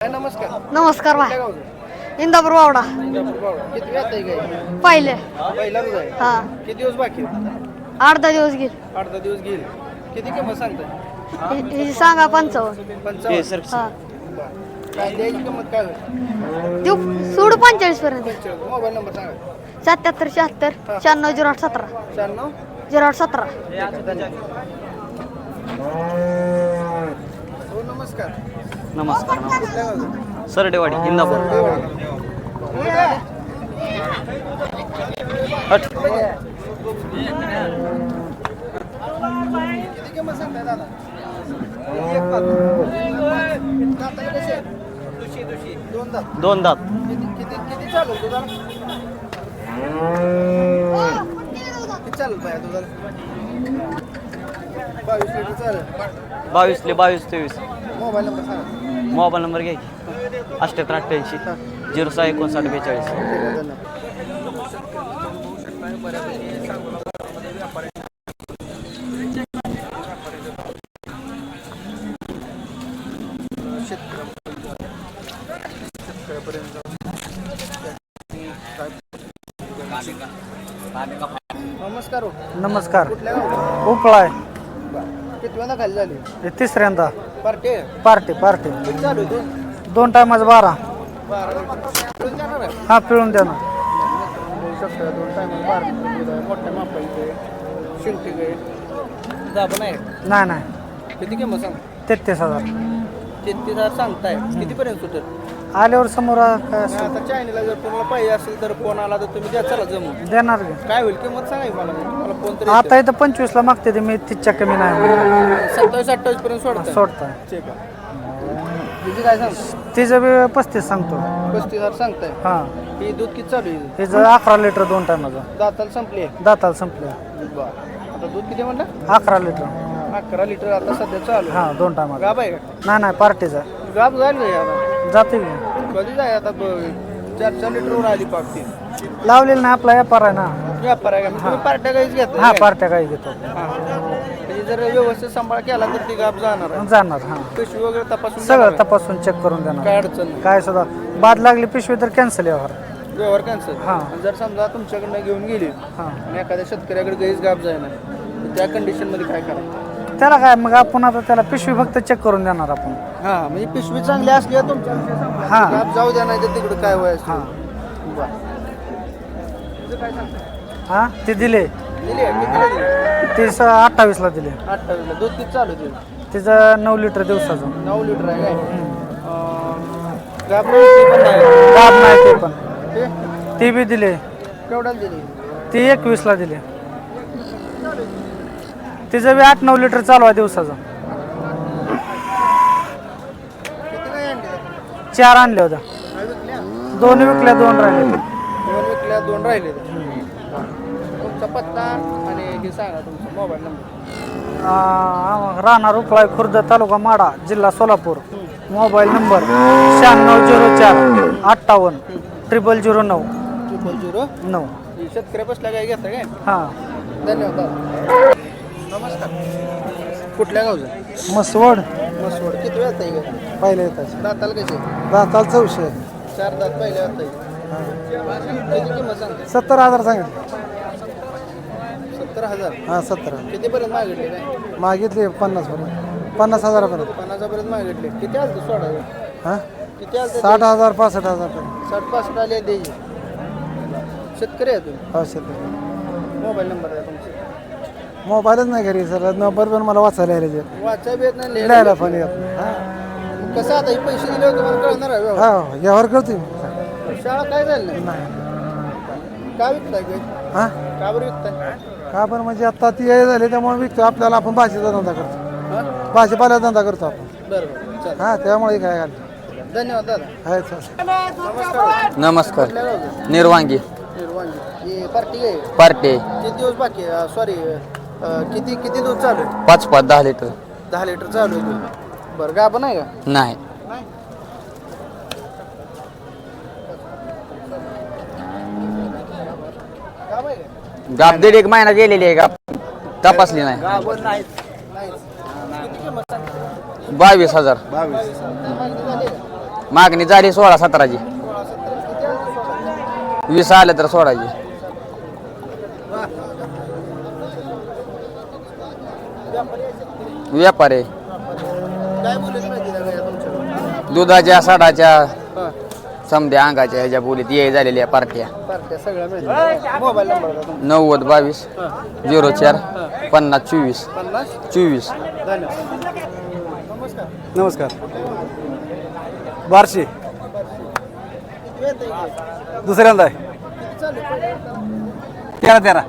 काय नमस्कार. नमस्कार? इंदापूर वावडा. किती वेळ आहे काय पाहिले. पहिला रोज आहे. हा. किती दिवस बाकी आहेत? आठ दहा दिवस गेले. आठ दहा दिवस घेईल किती किंमत सांगताय? हि- सांगा पंचावन्न. पंचावन्न. हा काय द्यायची किंमत काय होईल? देऊ. सोडू पंचेचाळीस पर्यंत. मोबाईल नंबर सांगा. सत्याहत्तर शहात्तर शहाण्णव झिरो आठ सतरा. शहाण्णव? झिरो आठ सतरा. हो नमस्कार. नमस्कार नमस्कार. सरडेवाडी इंदापूर. दोन दात. बावीसले बावीस तेवीस. मोबाईल नंबर सांगा. मोबाईल नंबर घ्या की अठ्ठ्याहत्तर अठ्ठ्याऐंशी. झिरो सहा एकोणसाठ बेचाळीस. नमस्कार हो. नमस्कार. कुठल्या वेळा खाली झाली? हे तिसऱ्यांदा. पार्टी? Party party. किती चालू आहे दोन दोन टायमाचं बारा. बारा. लिटर जाणार आहे? हा पिळून द्या ना बघू शकता दोन टायमाला बारा. लिटर दूध आहे मोठ्या मापाईचे शिंगटी आहे दाबण आहे नाही नाही. किती किंमत सांग? तेहतीस हजार. तेहतीस हजार सांगताय. कितीपर्यंत सुटेल? आल्यावर समोर काय असेल. आता चायनीला जर तुम्हाला पाहिजे असेल तर फोन आला तर तुम्ही द्या चला जमून देणार की. काय होईल किंमत सांगा की मला मला फोन तरी आता इथं पंचवीसला मागते ते मी तीसच्या कमी नाही. सत्तावीस अठ्ठावीस पर्यंत सोडताय. सोडताय. ठीक आहे. तुझी काय सांग? तिचं बी पस्तीस सांगतो. पस्तीस हजार सांगताय? हां. ही दूध किती चालू आहे? हिचं अकरा लिटर दोन टायमाचं. दाताला संपली आहे? दाताला संपले. बरं. आता दूध किती म्हणलं अकरा लिटर. अकरा लिटर आता सध्या चालू आहे. हां दोन टायमाचं. गाब आहे का? नाही नाही पार्टीचा. गाब जाईल का आता. जाते की? कधी जाय आता ब- चार चार लिटरवर आली पाकती लावलेलं नाही आपला व्यापार आहे ना? व्यापार आहे का? मग तुम्ही पार्ट्या काहीच घेत हा पार्ट्या काही घेतो. म्हणजे जर व्यवस्थित सांभाळ केला तर ती गाब जाणार आहे. जाणार हां. पिशवी वगैरे तपासून सगळं देणार आहे. तपासून चेक करून देणार. काय अडचण नाही. काय सुद्धा. बाद लागली पिशवी तर कॅन्सल व्यवहार. कॅन्सल हां. जर समजा तुमच्याकडनं घेऊन गेली हां. आणि एखाद्या शेतकऱ्याकडे गाईच गाब जायना तर त्या कंडिशनमध्ये काय करायचं? त्याला काय? मग आपण आता त्याला पिशवी फक्त चेक करून देणार आपण. हा म्हणजे पिशवी चांगली असली तुमच्या. हां. गाब जाऊ द्या नाही तर तिकडे काय व्हायचं हां. तुझं काय? हां ते दिले दिली आहे? कितीला दिली? ते स अठ्ठावीसला दिले अठ्ठावीसला दूध किती चालू आहे तुझं? तिचं नऊ लिटर दिवसाचं नऊ लिटर आहे काय अं, पण नाही. दाब नाही ते पण ते ते बी दिले केवढ्याला दिली ते एकवीसला दिले तिचं बी आठ नऊ लिटर चालू आहे दिवसाचं किती काय आणली चार आणले होत्या दोन विकल्या दोन राहिले. दोन विकल्या दोन राहिले तुमचा पत्ता आणि हे सांगा तुमचा मोबाईल नंबर राहणार उपळाय खुर्द तालुका माडा जिल्हा सोलापूर. मोबाईल नंबर शहाण्णव झिरो चार अठ्ठावन्न ट्रिपल झिरो नऊ. ट्रिपल झिरो नऊ. शेतकऱ्या बसल्या काय घेता काय? हां. धन्यवाद दादा. नमस्कार. कुठल्या गावचं? मसवड मसवड किती वेळ आहे का पहिले येतात. दाताला कसे दाताल चौशे. चार दात पहिल्या आहे किती किंमत सांगते. सत्तर हजार सांगितले. सत्तर हजार? हां सत्तर कितीपर्यंत मागितले काय? मागितले पन्नास पर्यंत. पन्नास हजारापर्यंत. पन्नासापर्यंत मागितले. किती आलं सोडा हां? किती आलं साठ हजार पासष्ट हजारपर्यंत. साठ पासष्ट आले द्यायचे शेतकरी आहे तुम्ही? औषध मोबाईल नंबर आहे तुमचा. मोबाईलच नाही घरी सर. नंबर पण मला वाचायला यायचे वाचाय बी येत नाही लिहायला पण येत नाही. नाही. कसं आता हे पैसे दिले होते मला कळणार आहे व्यवहार. हा व्यवहार करतो मी. शाळा काय झाली? नाही. का विकताय काय हा? का बरं विकताय? का पण म्हणजे आता ती हे झाली त्यामुळे विकतो आपल्याला आपण भाजीचा धंदा करतो हा? भाजीपाला धंदा करतो आपण. बरं बरं. चालेल हा त्यामुळे काय घाल धन्यवाद दादा. सर. नमस्कार. नमस्कार कुठल्या गावचं? निर्वांगी. निर्वांगी. ही पार्टी आहे. पार्टे. किती दिवस बाकी सॉरी किती किती दूध चालू आहे? पाच पाच दहा लिटर. दहा लिटर चालू आहे दूध. बरं गाभण आहे का? नाही. गाभ आहे का? गाप दीड एक महिना गेलेली आहे गाप तपासली नाही. नाहीच. किती किंमत बावीस हजार. मागणी झाली का मागणी झाली सोळा सतराची. सोळा सतरा. किती आलं सोळा? वीस आलं तर सोडायची व्यापारी. काय बोलत माहिती का दुधाच्या साडाच्या हां. समध्या अंगाच्या ह्याच्या बोलीत ये झालेल्या पार्ट्या. पार्ट्या सगळ्या मिळतील मोबाईल नंबर का तुमचा. नव्वद बावीस हां. झिरो चार पन्नास चोवीस. पन्नास? चोवीस. धन्यवाद. नमस्कार. नमस्कार. बारशे. किती वेळ येतं इकडे? दुसऱ्यांदा आहे. किती चालू आहे? तेरा तेरा तेरा तेरा.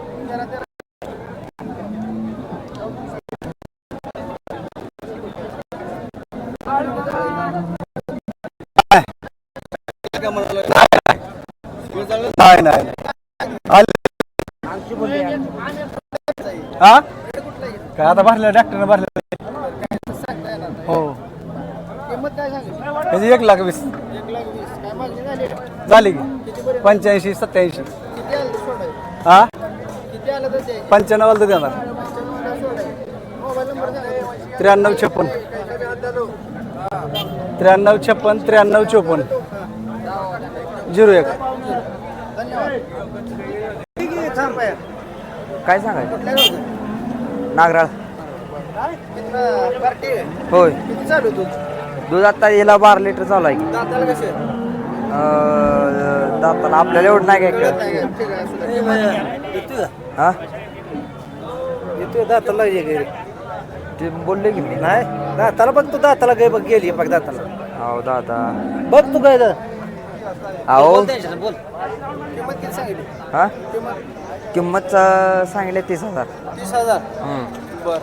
नाही नाही. हा? काय आता भरलं डॉक्टरने भरलं. हो. त्याची एक लाख वीस. झाली की? पंच्याऐंशी सत्याऐंशी. हा? तर पंच्याण्णव देणार. त्र्याण्णव छप्पन. त्र्याण्णव छप्पन त्र्याण्णव चोपन्न. झिरो एक. काय गावचं? नागराळ? होय चालू दूध दूध आता याला बारा लिटर चालू आहे दाताला कसे दाताला आपल्याला एवढं नाही काय. हा दाताला. ते बोलले की नाही दाताला बघ तू दाताला गे बघ गेली बघ दाताला हो दादा बघ तू काय दा अहो. किंमत किती सांगितली? हा? किंमत? किंमत सांगितले तीस हजार. तीस हजार? हम्म. बर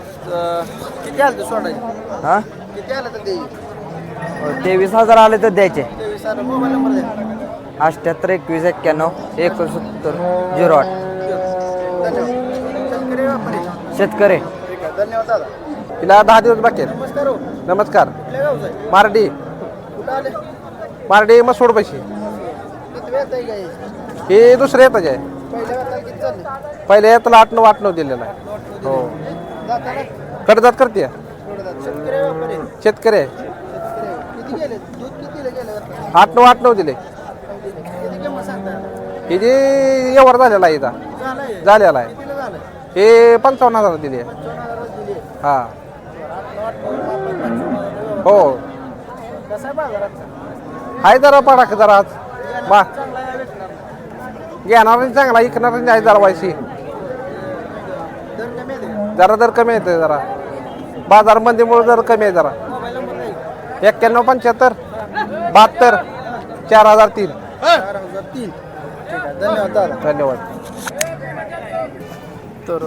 किती आलं सोडायचं? हा? किती आलं तर तेवीस हजार आले तर द्यायचे. तेवीस हजार मोबाईल नंबर द्या. अठ्याहत्तर एकवीस एक्क्याण्णव एकोणसत्तर झिरो आठ. धन्यवाद शेतकरी व्यापारी. शेतकरी. ठीक आहे धन्यवाद दादा. तिला दहा दिवस बाकी आहेत. नमस्कार हो. नमस्कार. कुठल्या गावचं आहे? मारडी. कुठं आले? मारडी मसूड पैसे. हे दुसऱ्या येतच आहे पहिल्या वेळाला येताला आठ नऊ आठ नऊ दिलेला आहे. हो. दाताला करते. शेतकरी आहे. आठ नऊ आठ नऊ दिले. हे जे व्यवहार झालेला आहे इथं. झालेला आहे. हे पंचावन्न हजार दिले हां हा. हो. आहे जरा पडाक जरा आज. बा. चांगला आहे भेटणार घेणार चांगला इकणार आहे जरा वायशी. जरा दर कमी येते जरा. बाजार मंदीमुळे जरा कमी आहे जरा. एक्क्याण्णव पंच्याहत्तर बहात्तर चार हजार तीन. धन्यवाद दादा धन्यवाद. तर